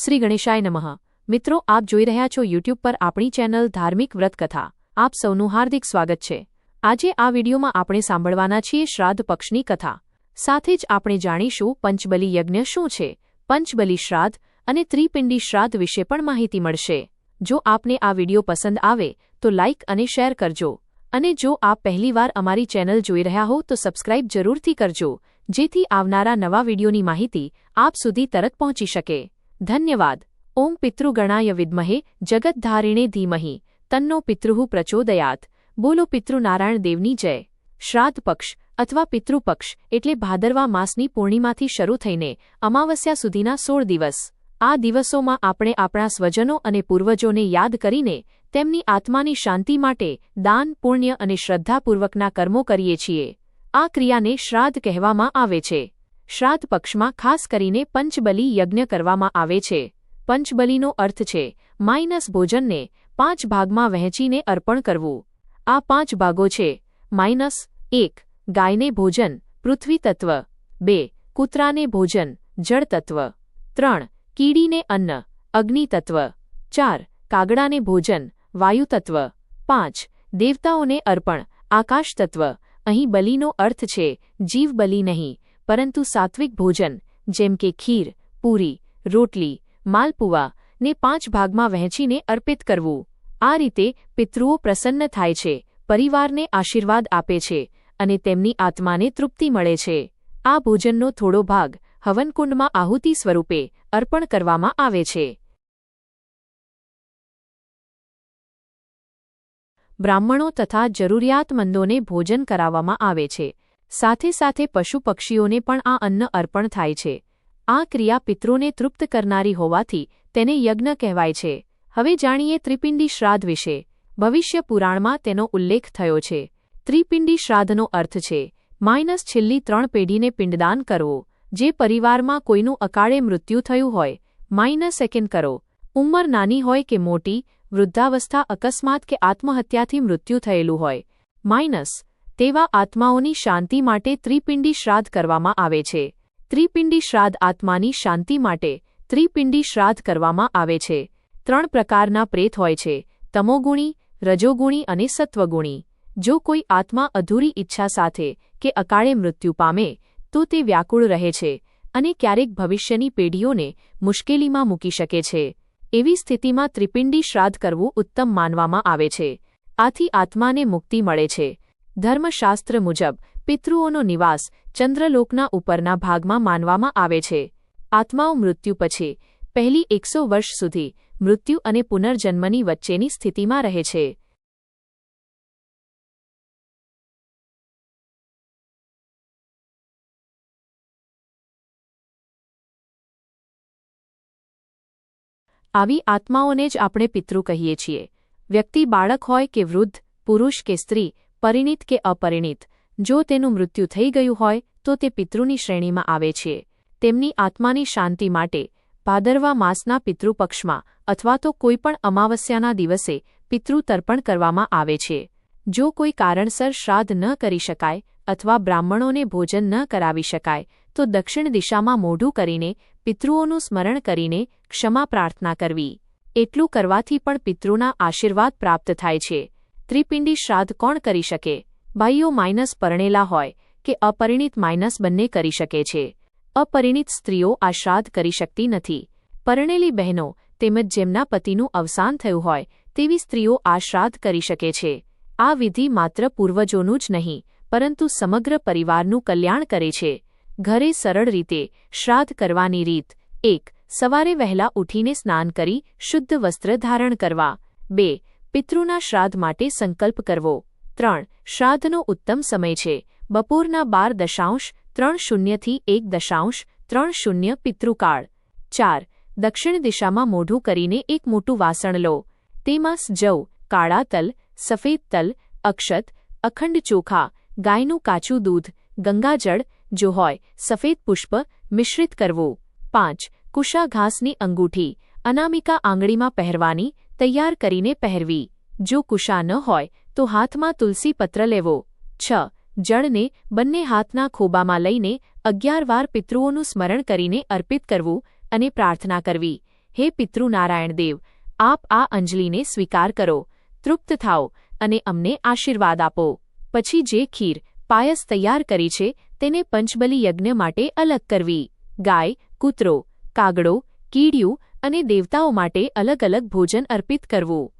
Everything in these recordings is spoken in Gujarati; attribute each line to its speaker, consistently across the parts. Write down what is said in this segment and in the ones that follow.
Speaker 1: શ્રી ગણેશાય નમઃ. મિત્રો, આપ જોઈ રહ્યા છો યુટ્યુબ પર આપણી ચેનલ ધાર્મિક વ્રતકથા. આપ સૌનું હાર્દિક સ્વાગત છે. આજે આ વિડીયોમાં આપણે સાંભળવાના છીએ શ્રાદ્ધ પક્ષની કથા. સાથે જ આપણે જાણીશું પંચબલી યજ્ઞ શું છે, પંચબલી શ્રાદ્ધ અને ત્રિપિંડી શ્રાદ્ધ વિશે પણ માહિતી મળશે. જો આપને આ વીડિયો પસંદ આવે, તો લાઇક અને શેર કરજો. અને જો આપ પહેલીવાર અમારી ચેનલ જોઈ રહ્યા હો, તો સબસ્ક્રાઇબ જરૂરથી કરજો, જેથી આવનારા નવા વિડીયોની માહિતી આપ સુધી તરત પહોંચી શકે. ધન્યવાદ ઓમ પિતૃગણાય વિદ્મહે જગતધારિણે ધીમહી તન્નો પિતૃહુ પ્રચોદયાત બોલો પિતૃનારાયણ દેવની જય શ્રાદ્ધ પક્ષ અથવા પિતૃપક્ષ એટલે ભાદરવા માસની પૂર્ણિમાથી શરૂ થઈને અમાવસ્યા સુધીના સોળ દિવસ આ દિવસોમાં આપણે આપણા સ્વજનો અને પૂર્વજોને યાદ કરીને તેમની આત્માની શાંતિ માટે દાન પુણ્ય અને શ્રદ્ધાપૂર્વકના કર્મો કરીએ છીએ આ ક્રિયાને શ્રાદ્ધ કહેવામાં આવે છે શ્રાદ્ધ પક્ષમાં ખાસ કરીને પંચબલી યજ્ઞ કરવામાં આવે છે. પંચબલીનો અર્થ છે, માઇનસ ભોજનને પાંચ ભાગમાં વહેંચીને અર્પણ કરવું. આ પાંચ ભાગો છે, માઇનસ એક, ગાયને ભોજન, પૃથ્વી તત્વ. બે, કૂતરાને ભોજન, જળ તત્વ. ત્રણ, કીડીને અન્ન, અગ્નિ તત્વ. ચાર, કાગડાને ભોજન, વાયુ તત્વ. પાંચ, દેવતાઓને અર્પણ, આકાશ તત્વ. અહીં બલિનો અર્થ છે, જીવ બલી નહીં પરંતુ સાત્વિક ભોજન, જેમ કે ખીર, પૂરી, રોટલી માલપુવા ને પાંચ ભાગમાં વહેંચીને અર્પિત કરવું. આ રીતે પિતૃઓ પ્રસન્ન થાય છે, પરિવારને આશીર્વાદ આપે છે, અને તેમની આત્માને તૃપ્તિ મળે છે. આ ભોજનનો થોડો ભાગ હવનકુંડમાં આહુતિ સ્વરૂપે અર્પણ કરવામાં આવે છે. બ્રાહ્મણો તથા જરૂરિયાતમંદોને ભોજન કરાવવામાં આવે છે. સાથે સાથે પશુ પક્ષીઓને પણ આ અન્ન અર્પણ થાય છે. આ ક્રિયા પિત્રોને તૃપ્ત કરનારી હોવાથી તેને યજ્ઞ કહેવાય છે. હવે જાણીએ ત્રિપિંડી શ્રાદ્ધ વિશે. ભવિષ્ય પુરાણમાં તેનો ઉલ્લેખ થયો છે. ત્રિપિંડી શ્રાદ્ધનો અર્થ છે, માઇનસ છેલ્લી ત્રણ પેઢીને પિંડદાન કરવો, જે પરિવારમાં કોઈનું અકાળે મૃત્યુ થયું હોય, માઇનસ સેકન્ડ કરો. ઉંમર નાની હોય કે મોટી, વૃદ્ધાવસ્થા અકસ્માત કે આત્મહત્યાથી મૃત્યુ થયેલું હોય, માઇનસ તેવા આત્માઓની શાંતિ માટે ત્રિપિંડી શ્રાદ્ધ કરવામાં આવે છે. ત્રિપિંડી શ્રાદ્ધ આત્માની શાંતિ માટે ત્રિપિંડી શ્રાદ્ધ કરવામાં આવે છે. ત્રણ પ્રકારના પ્રેત હોય છે. તમોગુણી, રજોગુણી અને સત્વગુણી. જો કોઈ આત્મા અધૂરી ઈચ્છા સાથે કે અકાળે મૃત્યુ પામે, તો તે વ્યાકુળ રહે છે અને ક્યારેક ભવિષ્યની પેઢીઓને મુશ્કેલીમાં મૂકી શકે છે. એવી સ્થિતિમાં ત્રિપિંડી શ્રાદ્ધ કરવું ઉત્તમ માનવામાં આવે છે. આથી આત્માને મુક્તિ મળે છે. ધર્મશાસ્ત્ર મુજબ, પિતૃઓનો નિવાસ ચંદ્રલોકના ઉપરના ભાગમાં માનવામાં આવે છે. આત્માઓ મૃત્યુ પછી, પહેલી એકસો વર્ષ સુધી, મૃત્યુ અને પુનર્જન્મની વચ્ચેની સ્થિતિમાં રહે છે. આવી આત્માઓને જ આપણે પિતૃ કહીએ છીએ. વ્યક્તિ બાળક હોય કે વૃદ્ધ, પુરુષ કે સ્ત્રી પરિણીત કે અપરિણીત. જો તેનું મૃત્યુ થઈ ગયું હોય, તો તે પિતૃની શ્રેણીમાં આવે છે. તેમની આત્માની શાંતિ માટે ભાદરવા માસના પિતૃપક્ષમાં અથવા તો કોઈપણ અમાવસ્યાના દિવસે પિતૃ તર્પણ કરવામાં આવે છે. જો કોઈ કારણસર શ્રાદ્ધ ન કરી શકાય અથવા બ્રાહ્મણોને ભોજન ન કરાવી શકાય, તો દક્ષિણ દિશામાં મોઢું કરીને પિતૃઓનું સ્મરણ કરીને ક્ષમા પ્રાર્થના કરવી. એટલું કરવાથી પણ પિતૃના આશીર્વાદ પ્રાપ્ત થાય છે. ત્રિપિંડી શ્રાદ્ધ કોણ કરી શકે? ભાઈઓ માઇનસ પરણેલા હોય કે અપરિણિત માઇનસ બંને કરી શકે છે. અપરિણિત સ્ત્રીઓ આ શ્રાદ્ધ કરી શકતી નથી. પરણેલી બહેનો તેમજ જેમના પતિનું અવસાન થયું હોય તેવી સ્ત્રીઓ આ શ્રાદ્ધ કરી શકે છે. આ વિધિ માત્ર પૂર્વજોનું જ નહીં, પરંતુ સમગ્ર પરિવારનું કલ્યાણ કરે છે. ઘરે સરળ રીતે શ્રાદ્ધ કરવાની રીત. એક, સવારે વહેલા ઉઠીને સ્નાન કરી, શુદ્ધ વસ્ત્ર ધારણ કરવા. બે પિતૃના શ્રાદ્ધ માટે સંકલ્પ કરવો. ત્રણ, શ્રાદ્ધનો ઉત્તમ સમય છે. બપોરના બાર દશાંશ, ત્રણ શૂન્યથી એક દશાંશ, ત્રણ શૂન્ય પિતૃકાળ. ચાર, દક્ષિણ દિશામાં મોઢું કરીને એક મોટું વાસણ લો. તેમાં જવ, કાળા તલ, સફેદ તલ, અક્ષત, અખંડ ચોખા, ગાયનું કાચું દૂધ, ગંગાજળ, જો હોય, સફેદ પુષ્પ મિશ્રિત કરવું. પાંચ કુશા ઘાસની અંગૂઠી, અનામિકા આંગળીમાં પહેરવાની તૈયાર કરીને પહેરવી. જો કુશા ન હોય, તો હાથમાં તુલસી પત્ર લેવો. છ. જળને બંને હાથના ખોબામાં લઈને અગિયાર વાર પિતૃઓનું સ્મરણ કરીને અર્પિત કરવું અને પ્રાર્થના કરવી. હે પિતૃનારાયણ દેવ, આપ આ અંજલિને સ્વીકાર કરો. તૃપ્ત થાઓ અને અમને આશીર્વાદ આપો. પછી જે ખીર, પાયસ તૈયાર કરી છે, તેને પંચબલી યજ્ઞ માટે અલગ કરવી. ગાય, કૂતરો, કાગડો, કીડિયું અને દેવતાઓ માટે અલગ અલગ ભોજન અર્પિત કરવું.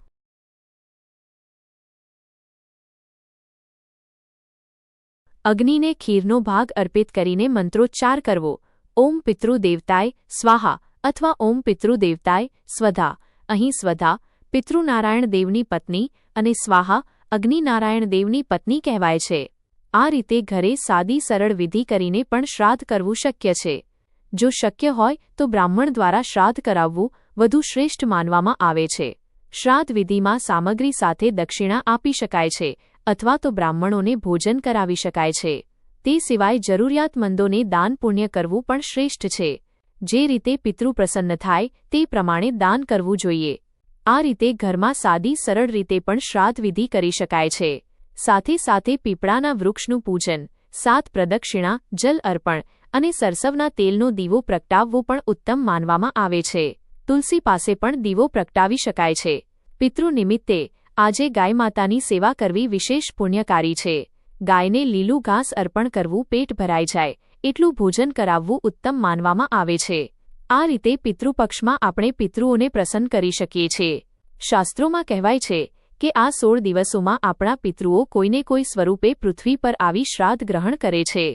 Speaker 1: અગ્નિને ખીરનો ભાગ અર્પિત કરીને મંત્રોચ્ચાર કરવો. ઓમ પિતૃદેવતાય સ્વાહા અથવા ઓમ પિતૃદેવતાય સ્વધા. અહીં સ્વધા પિતૃનારાયણ દેવની પત્ની અને સ્વાહા અગ્નિનારાયણ દેવની પત્ની કહેવાય છે. આ રીતે ઘરે સાદી સરળ વિધિ કરીને પણ શ્રાદ્ધ કરવું શક્ય છે. જો શક્ય હોય તો બ્રાહ્મણ દ્વારા શ્રાદ્ધ કરાવવું વધુ શ્રેષ્ઠ માનવામાં આવે છે. શ્રાદ્ધ વિધિમાં સામગ્રી સાથે દક્ષિણા આપી શકાય છે અથવા તો બ્રાહ્મણોને ભોજન કરાવી શકાય છે. તે સિવાય જરૂરિયાતમંદોને દાન પુણ્ય કરવું પણ શ્રેષ્ઠ છે. જે રીતે પિતૃ પ્રસન્ન થાય તે પ્રમાણે દાન કરવું જોઈએ. આ રીતે ઘરમાં સાદી સરળ રીતે પણ શ્રાદ્ધ વિધિ કરી શકાય છે. સાથે સાથે પીપળાના વૃક્ષનું પૂજન, સાત પ્રદક્ષિણા, જલ અર્પણ અને સરસવના તેલનો દીવો પ્રગટાવવો પણ ઉત્તમ માનવામાં આવે છે. તુલસી પાસે પણ દીવો પ્રગટાવી શકાય છે. પિતૃ નિમિત્તે આજે ગાય માતાની સેવા કરવી વિશેષ પુણ્યકારી છે. ગાયને લીલું ઘાસ અર્પણ કરવું પેટ ભરાઈ જાય, એટલું ભોજન કરાવવું ઉત્તમ માનવામાં આવે છે. આ રીતે પિતૃપક્ષમાં આપણે પિતૃઓને પ્રસન્ન કરી શકીએ છીએ. શાસ્ત્રોમાં કહેવાય છે કે આ સોળ દિવસોમાં આપણા પિતૃઓ કોઈને કોઈ સ્વરૂપે પૃથ્વી પર આવી શ્રાદ્ધ ગ્રહણ કરે છે.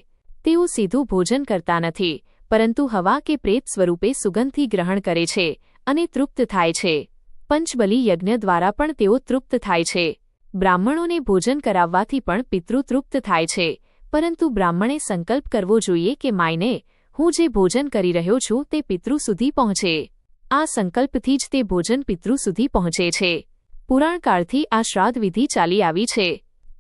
Speaker 1: તેઓ સીધું ભોજન કરતા નથી, પરંતુ હવા કે પ્રેત સ્વરૂપે સુગંધથી ગ્રહણ કરે છે અને તૃપ્ત થાય છે. પંચબલી યજ્ઞ દ્વારા પણ તેઓ તૃપ્ત થાય છે. બ્રાહ્મણોને ભોજન કરાવવાથી પણ પિતૃ તૃપ્ત થાય છે, પરંતુ બ્રાહ્મણે સંકલ્પ કરવો જોઈએ કે, માયને, હું જે ભોજન કરી રહ્યો છું તે પિતૃ સુધી પહોંચે. આ સંકલ્પથી જ તે ભોજન પિતૃ સુધી પહોંચે છે. પુરાણકાળથી આ શ્રાદ્ધ વિધિ ચાલી આવી છે.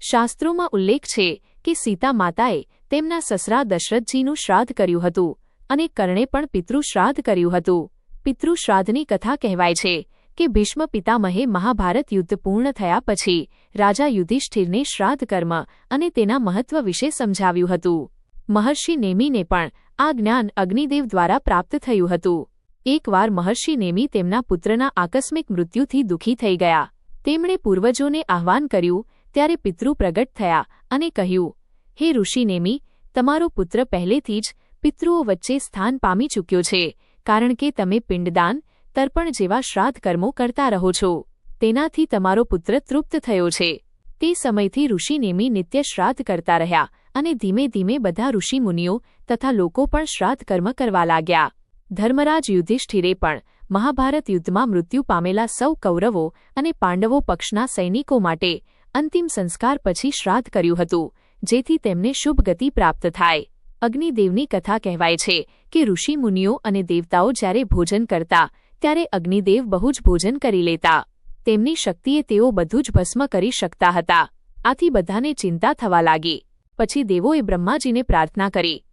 Speaker 1: શાસ્ત્રોમાં ઉલ્લેખ છે કે સીતા માતાએ તેમના સસરા દશરથજીનું શ્રાદ્ધ કર્યું હતું અને કર્ણે પણ પિતૃ શ્રાદ્ધ કર્યું હતું. પિતૃશ્રાદ્ધની કથા કહેવાય છે કે ભીષ્મ પિતામહે મહાભારત યુદ્ધ પૂર્ણ થયા પછી રાજા યુધિષ્ઠિરને શ્રાદ્ધ કર્મ અને તેના મહત્વ વિશે સમજાવ્યું હતું. મહર્ષિ નેમીને પણ આ જ્ઞાન અગ્નિદેવ દ્વારા પ્રાપ્ત થયું હતું. એકવાર મહર્ષિ નેમી તેમના પુત્રના આકસ્મિક મૃત્યુથી દુઃખી થઈ ગયા. તેમણે પૂર્વજોને આહ્વાન કર્યું, ત્યારે પિતૃ પ્રગટ થયા અને કહ્યું હે ઋષિ નેમી, તમારો પુત્ર પહેલેથી જ પિતૃઓ વચ્ચે સ્થાન પામી ચૂક્યો છે, કારણ કે તમે પિંડદાન, તર્પણ જેવા શ્રાદ્ધ કર્મો કરતા રહો છો. તેનાથી તમારો પુત્ર તૃપ્ત થયો છે. તે સમયથી ઋષિનેમી નિત્ય શ્રાદ્ધ કરતા રહ્યા અને ધીમે ધીમે બધા ઋષિમુનિઓ તથા લોકો પણ શ્રાદ્ધ કર્મ કરવા લાગ્યા. ધર્મરાજ યુધિષ્ઠિરે પણ મહાભારત યુદ્ધમાં મૃત્યુ પામેલા સૌ કૌરવો અને પાંડવો પક્ષના સૈનિકો માટે અંતિમ સંસ્કાર પછી શ્રાદ્ધ કર્યું હતું. જેથી તેમને શુભ ગતિ પ્રાપ્ત થાય. અગ્નિદેવની કથા કહેવાય છે કે ઋષિમુનિઓ અને દેવતાઓ જ્યારે ભોજન કરતા, ત્યારે અગ્નિદેવ બહુ જ ભોજન કરી લેતા. તેમની શક્તિએ તેઓ બધું જ ભસ્મ કરી શકતા હતા. આથી બધાને ચિંતા થવા લાગી. પછી દેવોએ બ્રહ્માજીને પ્રાર્થના કરી.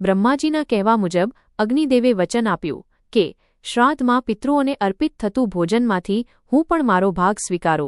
Speaker 1: બ્રહ્માજીના કહેવા મુજબ અગ્નિદેવે વચન આપ્યું કે શ્રાદ્ધમાં પિતૃઓને અર્પિત થતું ભોજનમાંથી હું પણ મારો ભાગ સ્વીકારો.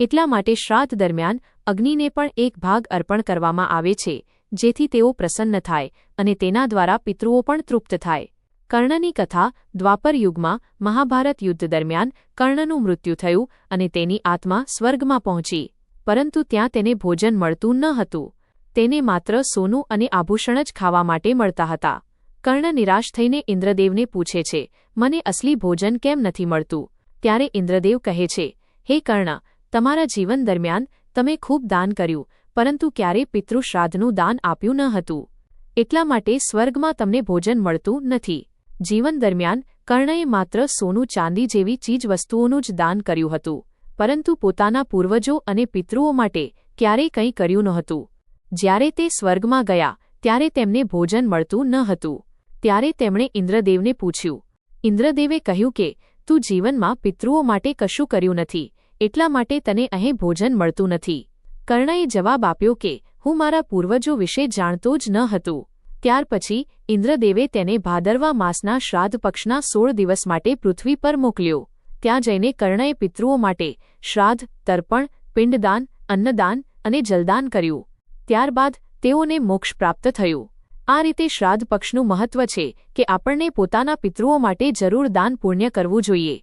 Speaker 1: એટલા માટે શ્રાદ્ધ દરમિયાન અગ્નિને પણ એક ભાગ અર્પણ કરવામાં આવે છે, જેથી તેઓ પ્રસન્ન થાય અને તેના દ્વારા પિતૃઓ પણ તૃપ્ત થાય. કર્ણની કથા દ્વાપર યુગમાં મહાભારત યુદ્ધ દરમિયાન કર્ણનું મૃત્યુ થયું અને તેની આત્મા સ્વર્ગમાં પહોંચી, પરંતુ ત્યાં તેને ભોજન મળતું ન હતું. તેને માત્ર સોનું અને આભૂષણ જ ખાવા માટે મળતા હતા. કર્ણ નિરાશ થઈને ઇન્દ્રદેવને પૂછે છે મને અસલી ભોજન કેમ નથી મળતું? ત્યારે ઇન્દ્રદેવ કહે છે, હે કર્ણ, તમારા જીવન દરમિયાન તમે ખૂબ દાન કર્યું, પરંતુ ક્યારે પિતૃશ્રાદ્ધનું દાન આપ્યું ન હતું? એટલા માટે સ્વર્ગમાં તમને ભોજન મળતું નથી. જીવન દરમિયાન કર્ણએ માત્ર સોનું ચાંદી જેવી ચીજવસ્તુઓનું જ દાન કર્યું હતું, પરંતુ પોતાના પૂર્વજો અને પિતૃઓ માટે ક્યારેય કંઈ કર્યું નહોતું. જ્યારે તે સ્વર્ગમાં ગયા, ત્યારે તેમને ભોજન મળતું ન હતું. ત્યારે તેમણે ઇન્દ્રદેવને પૂછ્યું ઇન્દ્રદેવે કહ્યું કે, તું જીવનમાં પિતૃઓ માટે કશું કર્યું નથી, એટલા માટે તને અહીં ભોજન મળતું નથી. કર્ણએ જવાબ આપ્યો કે, હું મારા પૂર્વજો વિશે જાણતો જ ન હતું. ત્યાર પછી ઇન્દ્રદેવે તેને ભાદરવા માસના શ્રાદ્ધ પક્ષના સોળ દિવસ માટે પૃથ્વી પર મોકલ્યો. ત્યાં જઈને કર્ણએ પિતૃઓ માટે શ્રાદ્ધ, તર્પણ, પિંડદાન, અન્નદાન અને જલદાન કર્યું. ત્યારબાદ તેઓને મોક્ષ પ્રાપ્ત થયું. આ રીતે શ્રાદ્ધ પક્ષનું મહત્વ છે કે આપણને પોતાના પિતૃઓ માટે જરૂર દાન પુણ્ય કરવું જોઈએ.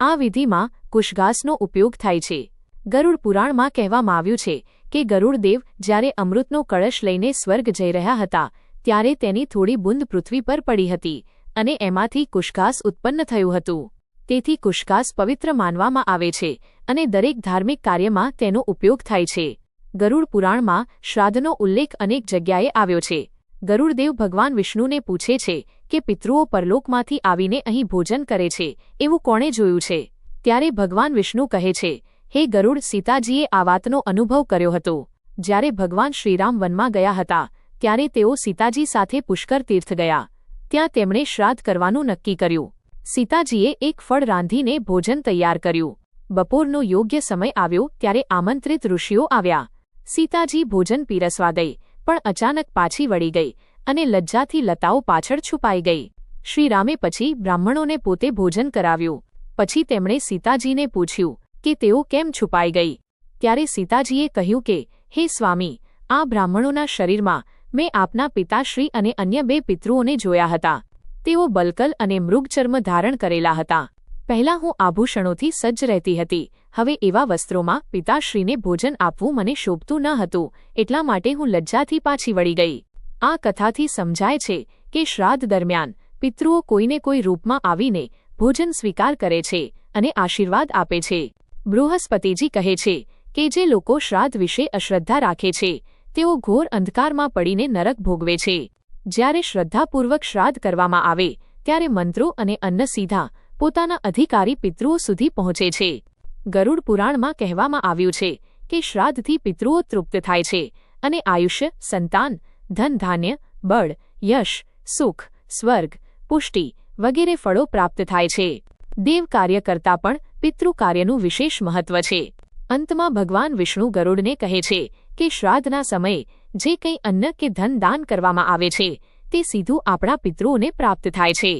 Speaker 1: આ વિધિમાં કુશઘાસનો ઉપયોગ થાય છે. ગરુડ પુરાણમાં કહેવામાં આવ્યું છે કે ગરુડદેવ જ્યારે અમૃતનો કળશ લઈને સ્વર્ગ જઈ રહ્યા હતા, ત્યારે તેની થોડી બુંદ પૃથ્વી પર પડી હતી અને એમાંથી કુશઘાસ ઉત્પન્ન થયું હતું. તેથી કુશઘાસ પવિત્ર માનવામાં આવે છે અને દરેક ધાર્મિક કાર્યમાં તેનો ઉપયોગ થાય છે. ગરુડ પુરાણમાં શ્રાદ્ધનો ઉલ્લેખ અનેક જગ્યાએ આવ્યો છે. ગરુડદેવ ભગવાન વિષ્ણુને પૂછે છે કે પિતૃઓ પરલોકમાંથી આવીને અહીં ભોજન કરે છે, એવું કોણે જોયું છે? ત્યારે ભગવાન વિષ્ણુ કહે છે, હે ગરુડ, સીતાજીએ આ વાતનો અનુભવ કર્યો હતો. જ્યારે ભગવાન શ્રીરામ વનમાં ગયા હતા, ત્યારે તેઓ સીતાજી સાથે પુષ્કર તીર્થ ગયા. ત્યાં તેમણે શ્રાદ્ધ કરવાનું નક્કી કર્યું. સીતાજીએ એક ફળ રાંધીને ભોજન તૈયાર કર્યું. બપોરનો યોગ્ય સમય આવ્યો ત્યારે આમંત્રિત ઋષિઓ આવ્યા. સીતાજી ભોજન પીરસવા ગઈ. પણ અચાનક પાછી વળી ગઈ અને લજ્જાથી લતાઓ પાછળ છુપાઈ ગઈ. શ્રીરામે પછી બ્રાહ્મણોને પોતે ભોજન કરાવ્યું. પછી તેમણે સીતાજીને પૂછ્યું કે તેઓ કેમ છુપાઈ ગઈ? ત્યારે સીતાજીએ કહ્યું કે, હે સ્વામી, આ બ્રાહ્મણોના શરીરમાં મેં આપના પિતાશ્રી અને અન્ય બે પિતૃઓને જોયા હતા. તેઓ બલકલ અને મૃગચર્મ ધારણ કરેલા હતા. પહેલાં હું આભૂષણોથી સજ્જ રહેતી હતી. હવે એવા વસ્ત્રોમાં પિતાશ્રીને ભોજન આપવું મને શોભતું ન હતું, એટલા માટે હું લજ્જાથી પાછી વળી ગઈ. આ કથાથી સમજાય છે કે શ્રાદ્ધ દરમિયાન પિતૃઓ કોઈને કોઈ રૂપમાં આવીને ભોજન સ્વીકાર કરે છે અને આશીર્વાદ આપે છે. બૃહસ્પતિજી કહે છે કે જે લોકો શ્રાદ્ધ વિશે અશ્રદ્ધા રાખે છે, તેઓ ઘોર અંધકારમાં પડીને નરક ભોગવે છે. જ્યારે શ્રદ્ધાપૂર્વક શ્રાદ્ધ કરવામાં આવે, ત્યારે મંત્રો અને અન્ન સીધા પોતાના અધિકારી પિતૃઓ સુધી પહોંચે છે. ગરુડ પુરાણમાં કહેવામાં આવ્યું છે કે શ્રાદ્ધથી પિતૃઓ તૃપ્ત થાય છે અને આયુષ્ય, સંતાન, ધન ધાન્ય, બળ, યશ, સુખ, સ્વર્ગ, પુષ્ટિ વગેરે ફળો પ્રાપ્ત થાય છે. દેવ કાર્ય કરતાં પણ પિતૃ કાર્યનું વિશેષ મહત્વ છે. અંતમાં ભગવાન વિષ્ણુ ગરુડને કહે છે કે શ્રાદ્ધના સમયે જે કંઈ અન્ન કે ધન દાન કરવામાં આવે છે, તે સીધું આપણા પિતૃઓને પ્રાપ્ત થાય છે.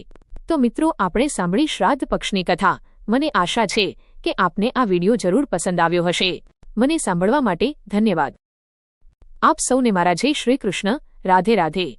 Speaker 1: તો મિત્રો, આપણે સાંભળી શ્રાદ્ધ પક્ષની કથા. મને આશા છે કે આપને આ વીડિયો જરૂર પસંદ આવ્યો હશે. મને સાંભળવા માટે ધન્યવાદ. આપ સૌને મારા જય શ્રી કૃષ્ણ. રાધે રાધે.